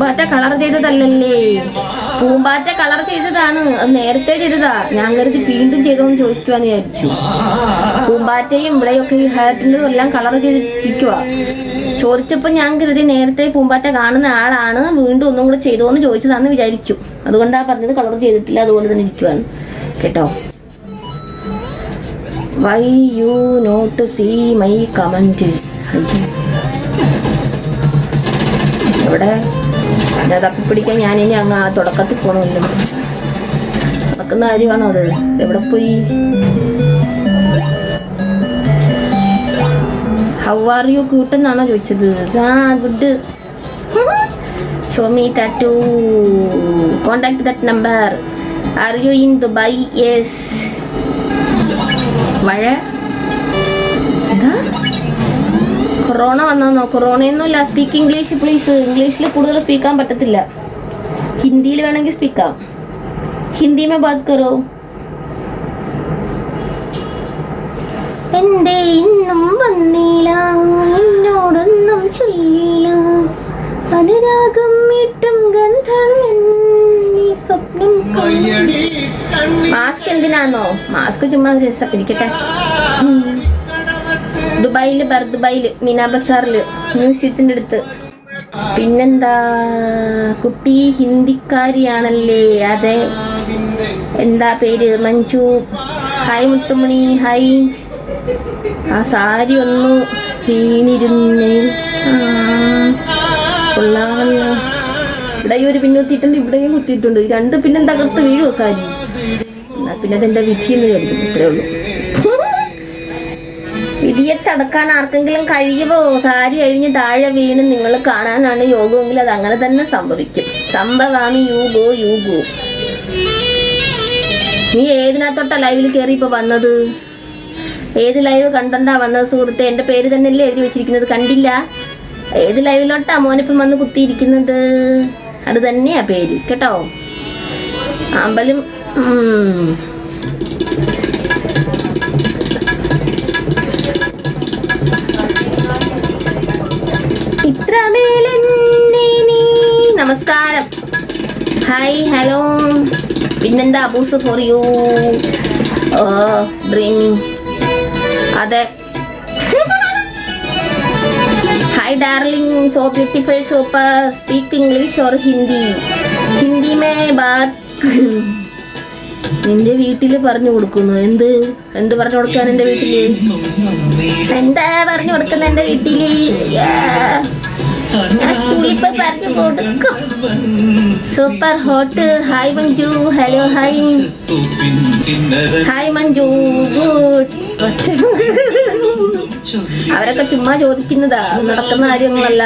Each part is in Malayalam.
പൂമ്പാറ്റ കളർ ചെയ്തതല്ലല്ലേ? പൂമ്പാറ്റ കളർ ചെയ്തതാണ്. അത് നേരത്തെ ചെയ്തതാ. ഞാൻ കരുതി വീണ്ടും ചെയ്തോന്ന് ചോദിക്കുവാന്ന് വിചാരിച്ചു. പൂമ്പാറ്റയും ഇവിടെയൊക്കെ ഈ ഹേർട്ടിന്റെ എല്ലാം കളർ ചെയ്തിരിക്കുക ചോദിച്ചപ്പോൾ ഞാൻ കരുതി നേരത്തെ പൂമ്പാറ്റ കാണുന്ന ആളാണ്. വീണ്ടും ഒന്നും കൂടെ ചെയ്തോന്ന് ചോദിച്ചതാന്ന് വിചാരിച്ചു. അതുകൊണ്ടാ പറഞ്ഞത് കളർ ചെയ്തിട്ടില്ല അതുപോലെ തന്നെ ഇരിക്കുവാണ് കേട്ടോ? Why you not see my comment ഇവിടെ ഞാൻ തപ്പിപ്പിടിക്കാൻ ഞാനിനി അങ്ങ് ആ തുടക്കത്തിൽ പോകണമല്ലോ നടക്കുന്ന കാര്യമാണോ അത്? എവിടെ പോയി? ഹൗ ആർ യു ക്യൂട്ട് എന്നാണോ ചോദിച്ചത്. ആ good show tattoo contact that number are you in Dubai yes മഴ? കൊറോണ വന്നോ കൊറോണയൊന്നുമില്ല സ്പീക്ക് ഇംഗ്ലീഷ് പ്ലീസ് ഇംഗ്ലീഷിൽ കൂടുതൽ സ്പീക്കാൻ പറ്റത്തില്ല. ഹിന്ദിയിൽ വേണമെങ്കിൽ സ്പീക്കാം ഹിന്ദി മേ ബാത് കറോ? എന്റെ ഇന്നും വന്നില്ല എന്നോടൊന്നും ചൊല്ലില്ല അനുരാഗം ഇട്ടും ഗന്ധർവൻ. സ്വപ്നം മാസ്ക് എന്തിനാന്നോ? മാസ്ക് ചുമ്മാ ഒരു രസം ഇരിക്കട്ടെ. ഉം. ദുബായിൽ ബർ ദുബായിൽ മ്യൂസിയത്തിന്റെ അടുത്ത്. പിന്നെന്താ കുട്ടി ഹിന്ദിക്കാരിയാണല്ലേ? അതെ. എന്താ പേര്? മഞ്ജു. ഹായ് മുത്തുമണി. ഹായ്. ആ സാരി ഒന്ന് വീണിരുന്നേ. കൊള്ളാമല്ലോ. ഇവിടെ ഒരു പിന്നെ കുത്തിയിട്ടുണ്ട് ഇവിടെയും കുത്തിയിട്ടുണ്ട്. രണ്ട് പിന്നെ തകർത്ത് വീഴുമോ സാരി? എന്നാ പിന്നെ അതെന്റെ വിധി എന്ന് കരുതും ഉള്ളൂ. വിധിയെ തടക്കാൻ ആർക്കെങ്കിലും കഴിയുമോ? സാരി അഴിഞ്ഞ് താഴെ വീണ് നിങ്ങൾ കാണാനാണ് യോഗമെങ്കിൽ അത് അങ്ങനെ തന്നെ സംഭവിക്കും. സംഭവാമി യു ഗോ യു ഗോ നീ ഏതിനകത്തോട്ടാ ലൈവിൽ കയറി ഇപ്പൊ വന്നത്? ഏത് ലൈവ് കണ്ടണ്ടാ വന്നത് സുഹൃത്തെ? എന്റെ പേര് തന്നെയല്ലേ എഴുതി വെച്ചിരിക്കുന്നത് കണ്ടില്ല? ഏത് ലൈവിലോട്ടാ മോനിപ്പം വന്ന് കുത്തിയിരിക്കുന്നത്? അത് തന്നെയാ പേര് കേട്ടോ? അമ്പലം ഹായ് ഹലോ പിന്നെന്താ അബൂസ് ഫോർ യു ഡ്രീമിങ് അതെ. Hi darling so beautiful super speak English or Hindi Hindi may ബാത് നിന്റെ വീട്ടിൽ പറഞ്ഞു കൊടുക്കുന്നു. എന്ത്? എന്ത് പറഞ്ഞു കൊടുക്കാൻ എന്റെ വീട്ടിൽ? എന്താ പറഞ്ഞു കൊടുക്കുന്ന എന്റെ വീട്ടിൽ? പറഞ്ഞു കൊടുക്കും. Super hot hi Manju hello hi hi Manju അവരൊക്കെ ചുമ്മാ ചോദിക്കുന്നതാ. നടക്കുന്ന കാര്യങ്ങളല്ല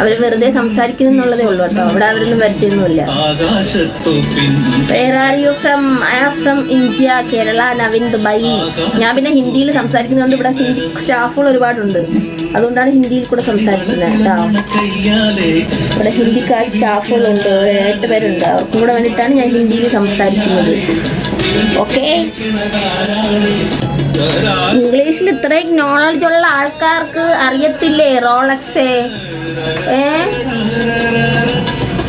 അവർ വെറുതെ സംസാരിക്കുന്നുള്ളതേ ഉള്ളൂ കേട്ടോ. അവിടെ അവരൊന്നും വരുത്തിയൊന്നുമില്ല. From I from India Kerala Navin Dubai ഞാൻ പിന്നെ ഹിന്ദിയിൽ സംസാരിക്കുന്നതുകൊണ്ട് ഇവിടെ സ്റ്റാഫുകൾ ഒരുപാടുണ്ട്. അതുകൊണ്ടാണ് ഹിന്ദിയിൽ കൂടെ സംസാരിക്കുന്നത് കേട്ടോ. ഇവിടെ ഹിന്ദിക്കാർ സ്റ്റാഫുകളുണ്ട് എട്ട് പേരുണ്ട് അവർക്കും കൂടെ വേണ്ടിയിട്ടാണ് ഞാൻ ഹിന്ദിയിൽ സംസാരിക്കുന്നത്. ഓക്കെ? ഇംഗ്ലീഷിൽ ഇത്രയും നോളജ് ഉള്ള ആൾക്കാർക്ക് അറിയത്തില്ലേ റോളക്സേ? ഏ?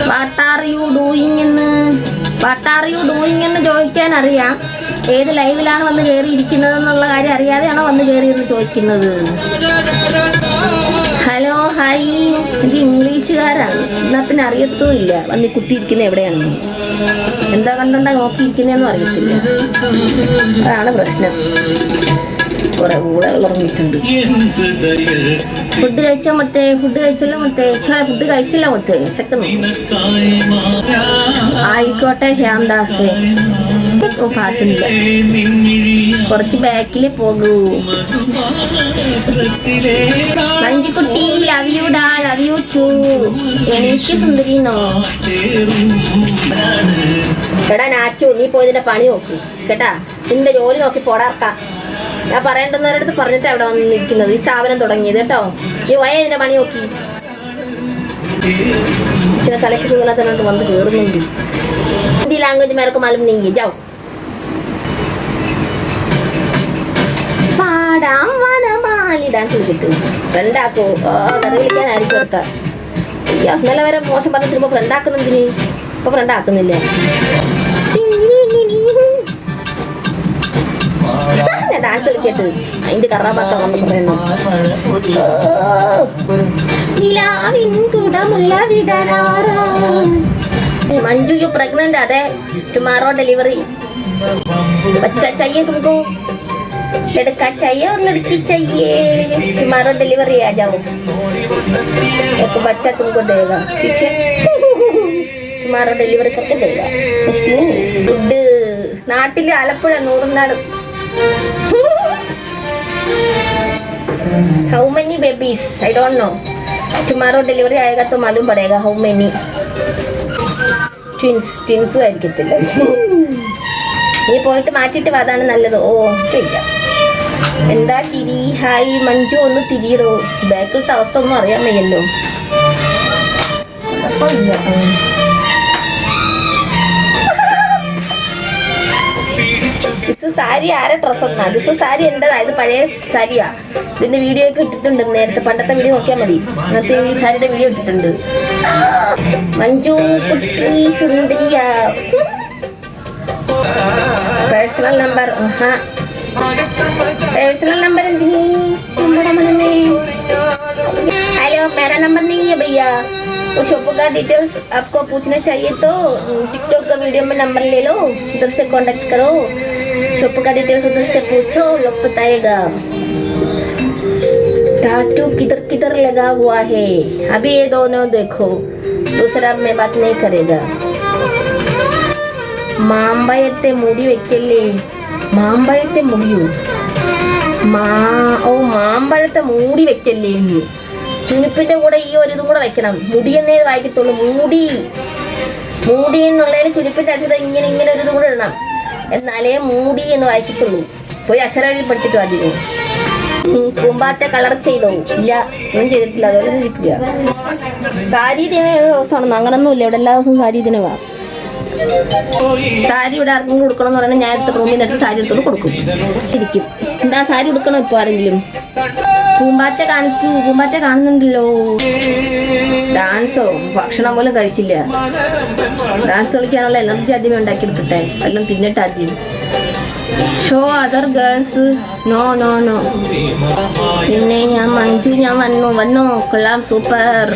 വാട്ട് ആർ യു ഡൂയിങ് എന്ന്? വാട്ട് ആർ യു ഡൂയിങ് എന്ന് ചോദിക്കാൻ അറിയാം. ഏത് ലൈവിലാണ് വന്ന് കയറിയിരിക്കുന്നത് എന്നുള്ള കാര്യം അറിയാതെയാണോ വന്ന് കയറിയെന്ന് ചോദിക്കുന്നത്? ഹലോ ഹൈ എനിക്ക് ഇംഗ്ലീഷുകാരാണ്. എന്നാ പിന്നെ അറിയത്തും ഇല്ല. വന്ന് കുത്തിയിരിക്കുന്നത് എവിടെയാണെന്ന് എന്താ കണ്ടുണ്ടാ നോക്കിയിരിക്കുന്നതെന്നും അറിയത്തില്ല. അതാണ് പ്രശ്നം. കുറെ കൂടെ ഉറങ്ങിയിട്ടുണ്ട്. ഫുഡ് കഴിച്ചോ മറ്റേ? ഫുഡ് കഴിച്ചല്ലോ മറ്റേ? ഫുഡ് കഴിച്ചില്ല മറ്റേ? സെക്കൻഡ് ആയിക്കോട്ടെ ശ്യാംദാസ് പാട്ടില്ല. കുറച്ച് ബാക്കിൽ പോകൂ. മഞ്ജുക്കുട്ടി ലവ് യു ഡാ ലവ് യു ചൂ എനിക്ക് സുന്ദരിന്നോ? എടാ നാച്ചു നീ പോയതിന്റെ പണി നോക്കി. കേട്ടാ? നിന്റെ ജോലി നോക്കി പോടാർക്ക ഞാൻ പറയേണ്ടുന്നവരടുത്ത് പറഞ്ഞിട്ട് അവിടെ വന്ന് നിൽക്കുന്നത് ഈ സ്ഥാപനം തുടങ്ങിയത് കേട്ടോ. ഈ വയ ഇതിന്റെ പണി നോക്കി. ചില തലയ്ക്ക് സുഖനത്തിനോട്ട് വന്ന് കയറുന്നുണ്ട് ഹിന്ദി ലാംഗ്വേജ് മേരക്ക് മാലും നീങ്ങി ജാവും പാടാം വനമാലി ഡാൻസ് തെറി വിളിക്കാനായിരിക്കും അടുത്ത. നല്ല വരെ മോശം പറഞ്ഞിട്ട് ഇപ്പൊ ഫ്രണ്ട് ആക്കുന്നെന്തിന് ഇപ്പൊ ഫ്രണ്ട് അതിന്റെ കറാപാത്രം പറയുന്നു നിലാവിൻ കുടമുള്ള വിടരാറാ. मंजू यू प्रेग्नेंट है अरे टुमारो डिलीवरी बच्चा चाहिए तुमको लड़का चाहिए और लड़की चाहिए टुमारो डिलीवरी आ जाओ एक बच्चा तुमको देगा ठीक है टुमारो डिलीवरी करके देगा मुश्किल नहीं ഫുഡ് നാട്ടില് Alappuzha നൂറുനാട് How many babies I don't know tomorrow delivery आएगा तो मालूम पड़ेगा हाउ मेनी ട്വിൻസ് ട്വിൻസും ആയിരിക്കത്തില്ല നീ പോയിട്ട് മാറ്റിയിട്ട് വാ അതാണ് നല്ലത് ഓ ഇല്ല എന്താ തിരി ഹായ് മഞ്ജു ഒന്ന് തിരിയിടോ ബാക്കിലത്തെ അവസ്ഥ ഒന്നും അറിയാൻ വയ്യല്ലോ കുഴപ്പമില്ല. സാരി ആരെ ഡ്രസ് ഒന്നാ ദിസ് സാരി എന്റേതാ ഇത് പഴയ സാരിയാ ഇതിന്റെ വീഡിയോ ഒക്കെ ഇട്ടിട്ടുണ്ട് നേരത്തെ പണ്ടത്തെ വീഡിയോ നോക്കിയാൽ മതി ഇന്നത്തെ ഈ സാരിയുടെ വീഡിയോ ഇട്ടിട്ടുണ്ട് മഞ്ജു കുട്ടി സുന്ദരിയ പേഴ്സണൽ നമ്പർ പേഴ്സണൽ നമ്പർ എന്തിനീ നമ്മുടെ മനമേ हेलो मेरा नंबर नहीं है भैया तो शॉप का डिटेल्स आपको पूछना चाहिए तो टिकटॉक का वीडियो में नंबर ले लो उधर से कांटेक्ट करो शॉप का डिटेल्स उधर से पूछो लोग बताएगा टाटू किधर किधर लगा हुआ है अभी ये दोनों देखो दूसरा में बात नहीं करेगा മാമ്പഴത്തെ മുടി വെക്കല്ലേ മാമ്പഴത്തെ മുടിയോ മാ ഓ മാമ്പഴത്തെ മൂടി വെക്കല്ലേ എന്ന് ചുണിപ്പിന്റെ കൂടെ ഈ ഒരു ഇതും കൂടെ വെക്കണം മുടി എന്നേ വായിക്കത്തുള്ളൂ മൂടി മൂടി എന്നുള്ളതിന് ചുരുപ്പിന്റെ അടുത്ത് ഇങ്ങനെ ഇങ്ങനെ ഒരു ഇതും കൂടെ ഇടണം എന്നാലേ മൂടി എന്ന് വായിച്ചിട്ടുള്ളൂ. പോയി അക്ഷരവഴി പഠിച്ചിട്ട് അധികം കുമ്പാത്തെ കളർ ചെയ്തോ? ഇല്ല ഒന്നും ചെയ്തിട്ടില്ല. അതുപോലെ ഇരിക്കുക സാരി ദിന ഏത് ദിവസമാണെന്ന്. അങ്ങനൊന്നുമില്ല. ഇവിടെ എല്ലാ ദിവസവും സാരി ദിനവാ സാരി ഇവിടെ ആർക്കും കൊടുക്കണം എന്ന് പറഞ്ഞാൽ ഞാൻ എടുത്ത റൂമിൽ നിന്നിട്ട് സാരി എടുത്തോണ്ട് കൊടുക്കും. ശരിക്കും. എന്താ സാരി കൊടുക്കണം ഇപ്പൊ ആരെങ്കിലും? പൂമ്പാറ്റ കാണിച്ചു പൂമ്പാറ്റ കാണുന്നുണ്ടല്ലോ. ഡാൻസോ ഭക്ഷണം പോലും കഴിച്ചില്ല. ഡാൻസ് കളിക്കാനുള്ള എനർജി ആദ്യമേ ഉണ്ടാക്കിയെടുക്കട്ടെ. എല്ലാം തിന്നിട്ട് ആദ്യം. Show other girls no no no പിന്നെ ഞാൻ മഞ്ജു ഞാൻ വന്നു. വന്നു. കൊള്ളാം. സൂപ്പർ